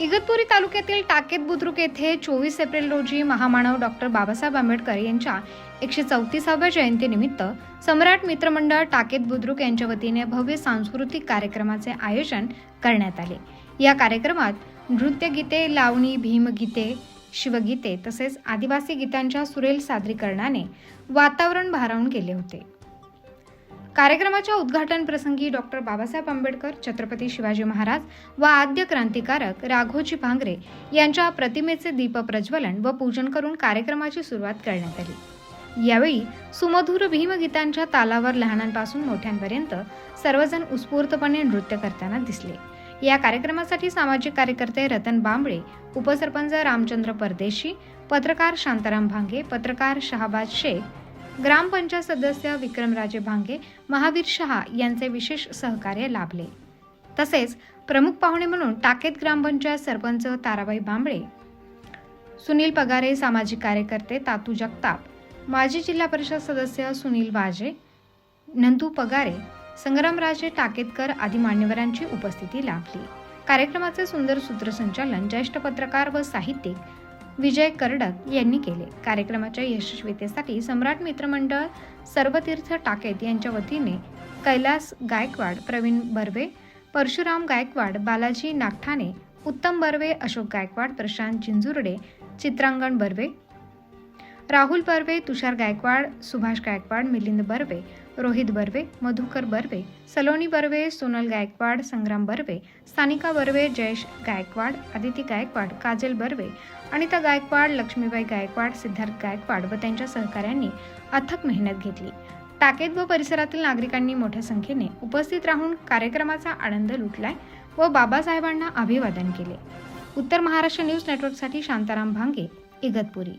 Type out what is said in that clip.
इगतपुरी तालुक्यातील टाकेत बुद्रुक येथे चोवीस एप्रिल रोजी महामानव डॉक्टर बाबासाहेब आंबेडकर यांच्या एकशे चौतीसाव्या जयंतीनिमित्त सम्राट मित्रमंडळ टाकेत बुद्रुक यांच्या वतीने भव्य सांस्कृतिक कार्यक्रमाचे आयोजन करण्यात आले. या कार्यक्रमात नृत्यगीते लावणी भीमगीते शिवगीते तसेच आदिवासी गीतांच्या सुरेल सादरीकरणाने वातावरण भारावून गेले होते. कार्यक्रमाच्या उद्घाटन प्रसंगी डॉक्टर बाबासाहेब आंबेडकर छत्रपती शिवाजी महाराज व आद्य क्रांतिकारक राघोजी भांगरे यांच्या प्रतिमेचे दीप प्रज्वलन व पूजन करून कार्यक्रमाची सुरुवात करण्यात आली. यावेळी सुमधुर भीमगीतांच्या तालावर लहानांपासून मोठ्यांपर्यंत सर्वजण उत्स्फूर्तपणे नृत्य करताना दिसले. या कार्यक्रमासाठी सामाजिक कार्यकर्ते रतन बांबळे उपसरपंच रामचंद्र परदेशी पत्रकार शांताराम भांगे पत्रकार शहाबाज शेख ग्रामपंचायत सदस्य विक्रमराजे भांगे महावीर शहा यांचे विशेष सहकार्य लाभले. तसेच प्रमुख पाहुणे म्हणून टाकेत ग्रामपंचायत सरपंच ताराबाई बांबळे सुनील पगारे सामाजिक कार्यकर्ते तातू जगताप माजी जिल्हा परिषद सदस्य सुनील वाजे नंदू पगारे संग्रामराजे टाकेतकर आदी मान्यवरांची उपस्थिती लाभली. कार्यक्रमाचे सुंदर सूत्रसंचालन ज्येष्ठ पत्रकार व साहित्यिक विजय करडक यांनी केले. कार्यक्रमाच्या यशस्वीतेसाठी सम्राट मित्रमंडळ सर्वतीर्थ टाकेत यांच्या वतीने कैलास गायकवाड प्रवीण बर्वे परशुराम गायकवाड बालाजी नागठाणे उत्तम बर्वे अशोक गायकवाड प्रशांत जिंजुर्डे चित्रांगण बर्वे राहुल बर्वे तुषार गायकवाड सुभाष गायकवाड मिलिंद बर्वे रोहित बर्वे मधुकर बर्वे सलोनी बर्वे सोनल गायकवाड संग्राम बर्वे स्थानिका बर्वे जयेश गायकवाड आदिती गायकवाड काजल बर्वे अनिता गायकवाड लक्ष्मीबाई गायकवाड सिद्धार्थ गायकवाड व त्यांच्या सहकाऱ्यांनी अथक मेहनत घेतली. टाकेत व परिसरातील नागरिकांनी मोठ्या संख्येने उपस्थित राहून कार्यक्रमाचा आनंद लुटलाय व बाबासाहेबांना अभिवादन केले. उत्तर महाराष्ट्र न्यूज नेटवर्कसाठी शांताराम भांगे इगतपुरी.